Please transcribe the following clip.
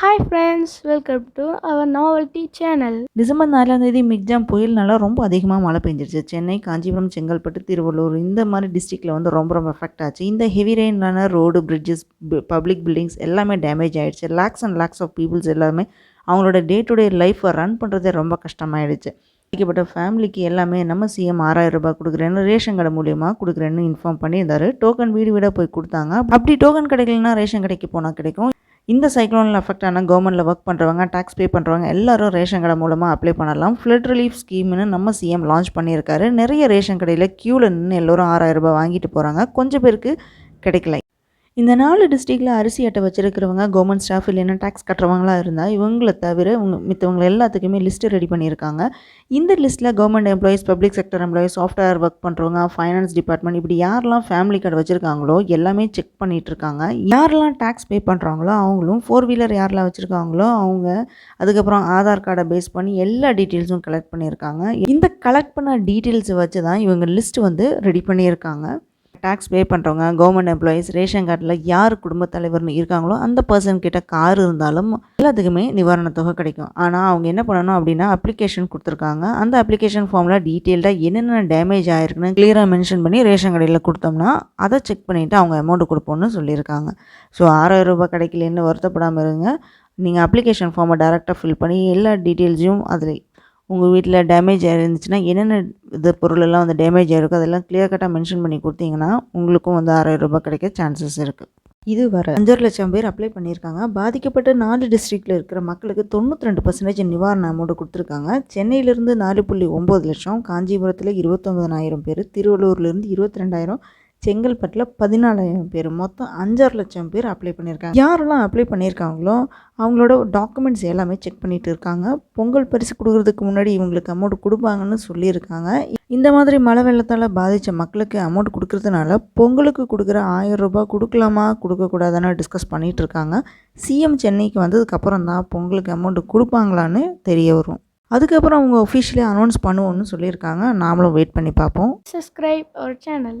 Hi friends welcome to our novelty channel December நாலாம் தேதி Michaung புயல்னால ரொம்ப அதிகமாக மழை பெஞ்சிருச்சு. சென்னை காஞ்சிபுரம் செங்கல்பட்டு திருவள்ளூர் இந்த மாதிரி டிஸ்ட்ரிக்டில் வந்து ரொம்ப ரொம்ப எஃபெக்ட் ஆச்சு. இந்த ஹெவி ரெயினான ரோடு பிரிட்ஜஸ் பப்ளிக் பில்டிங்ஸ் எல்லாமே டேமேஜ் ஆகிடுச்சு lakes and lakes of peoples எல்லாமே அவங்களோட டே டு டே லைஃப்பை ரன் பண்ணுறதே ரொம்ப கஷ்டமாயிடுச்சு. பாதிக்கப்பட்ட ஃபேமிலிக்கு எல்லாமே நம்ம சிஎம் ஆறாயிரம் ரூபாய் கொடுக்குறேன்னு ரேஷன் கடை மூலியமாக கொடுக்குறேன்னு இன்ஃபார்ம் பண்ணியிருந்தாரு டோக்கன் வீடு வீடாக போய் கொடுத்தாங்க. அப்படி டோக்கன் கிடைக்கலன்னா ரேஷன் கடைக்கு போனால் கிடைக்கும். இந்த சைக்ளோனில் அஃபெக்ட் ஆன கவர்மெண்ட்டில் ஒர்க் பண்ணுறவங்க டேக்ஸ் பே பண்ணுறவங்க எல்லாரும் ரேஷன் கடை மூலமாக அப்ளை பண்ணலாம். ஃப்ளட் ரிலீஃப் ஸ்கீம்னு நம்ம சிஎம் லான்ச் பண்ணியிருக்காரு. நிறைய ரேஷன் கடையில் க்யூவில் நின்று எல்லோரும் ஆறாயிரம் ரூபாய் வாங்கிட்டு போகிறாங்க கொஞ்சம் பேருக்கு கிடைக்கல. இந்த நாலு டிஸ்ட்ரிக்டில் அரிசி அட்டை வச்சுருக்கிறவங்க கவர்மெண்ட் ஸ்டாஃப் இல்லைன்னா டேக்ஸ் கட்டுறவங்களா இருந்தால் இவங்களை தவிர இவங்க மித்தவங்க எல்லாத்துக்குமே லிஸ்ட்டு ரெடி பண்ணியிருக்காங்க. இந்த லிஸ்ட்டில் government employees public sector employees software work பண்ணுறவங்க ஃபைனான்ஸ் டிபார்ட்மெண்ட் இப்படி யாரெல்லாம் ஃபேமிலி கார்டு வச்சுருக்காங்களோ எல்லாமே செக் பண்ணிகிட்ருக்காங்க இருக்காங்க யாரெல்லாம் டேக்ஸ் பே பண்ணுறாங்களோ அவங்களும் ஃபோர் வீலர் யாரெல்லாம் வச்சுருக்காங்களோ அவங்க அதுக்கப்புறம் ஆதார் கார்டை பேஸ் பண்ணி எல்லா டீட்டெயில்ஸும் கலெக்ட் பண்ணியிருக்காங்க. இந்த கலெக்ட் பண்ண டீட்டெயில்ஸை வச்சு தான் இவங்க லிஸ்ட் வந்து ரெடி பண்ணியிருக்காங்க. டேக்ஸ் பே பண்ணுறவங்க கவர்மெண்ட் எம்ப்ளாயீஸ் ரேஷன் கார்டில் யார் குடும்பத் தலைவர்னு இருக்காங்களோ அந்த பர்சன் கிட்ட கார் இருந்தாலும் எல்லாத்துக்குமே நிவாரண தொகை கிடைக்கும். ஆனால் அவங்க என்ன பண்ணணும் அப்படின்னா அப்ளிகேஷன் கொடுத்துருக்காங்க. அந்த அப்ளிகேஷன் ஃபார்மில் டீட்டெயில்டாக என்னென்ன டேமேஜ் ஆயிருக்குன்னு கிளியராக மென்ஷன் பண்ணி ரேஷன் கடையில் கொடுத்தோம்னா அதை செக் பண்ணிவிட்டு அவங்க அமௌண்ட் கொடுப்போம்னு சொல்லியிருக்காங்க. ஸோ ஆறாயிரம் ரூபாய் கிடைக்கலன்னு வருத்தப்படாமல் இருங்க. நீங்கள் அப்ளிகேஷன் ஃபார்மை டேரெக்டாக ஃபில் பண்ணி எல்லா டீட்டெயில்ஸையும் அதில் உங்கள் வீட்டில் டேமேஜ் ஆயிருந்துச்சுன்னா என்னென்ன இது பொருளெல்லாம் வந்து டேமேஜ் ஆகிருக்கும் அதெல்லாம் கிளியர் கட்டாக மென்ஷன் பண்ணி கொடுத்தீங்கன்னா உங்களுக்கும் வந்து ஆறாயிரம் ரூபாய் கிடைக்க சான்சஸ் இருக்குது இது வர அஞ்சரை லட்சம் பேர் அப்ளை பண்ணியிருக்காங்க. பாதிக்கப்பட்ட நாலு டிஸ்ட்ரிக்டில் இருக்கிற மக்களுக்கு தொண்ணூற்றி ரெண்டு பர்சன்டேஜ் நிவாரண அமௌண்ட் கொடுத்துருக்காங்க. சென்னையிலேருந்து நாலு புள்ளி ஒம்பது லட்சம் காஞ்சிபுரத்தில் இருபத்தொம்பதனாயிரம் பேர் திருவள்ளூர்லேருந்து இருபத்தி ரெண்டாயிரம் செங்கல்பட்டில் பதினாலாயிரம் பேர் மொத்தம் அஞ்சாறு லட்சம் பேர் அப்ளை பண்ணியிருக்காங்க யாரெல்லாம் அப்ளை பண்ணியிருக்காங்களோ அவங்களோட டாக்குமெண்ட்ஸ் எல்லாமே செக் பண்ணிட்டு இருக்காங்க. பொங்கல் பரிசு கொடுக்கறதுக்கு முன்னாடி இவங்களுக்கு அமௌண்ட் கொடுப்பாங்கன்னு சொல்லியிருக்காங்க. இந்த மாதிரி மழை வெள்ளத்தால் பாதித்த மக்களுக்கு அமௌண்ட் கொடுக்கறதுனால பொங்கலுக்கு கொடுக்குற ஆயிரம் ரூபாய் கொடுக்கலாமா கொடுக்கக்கூடாதுன்னு டிஸ்கஸ் பண்ணிகிட்டு இருக்காங்க. சிஎம் சென்னைக்கு வந்ததுக்கப்புறம் தான் பொங்கலுக்கு அமௌண்ட் கொடுப்பாங்களான்னு தெரிய வரும். அதுக்கப்புறம் அவங்க ஒஃபிஷியலி அனௌன்ஸ் பண்ணுவோன்னு சொல்லியிருக்காங்க. நாமளும் வெயிட் பண்ணி பார்ப்போம். Subscribe our channel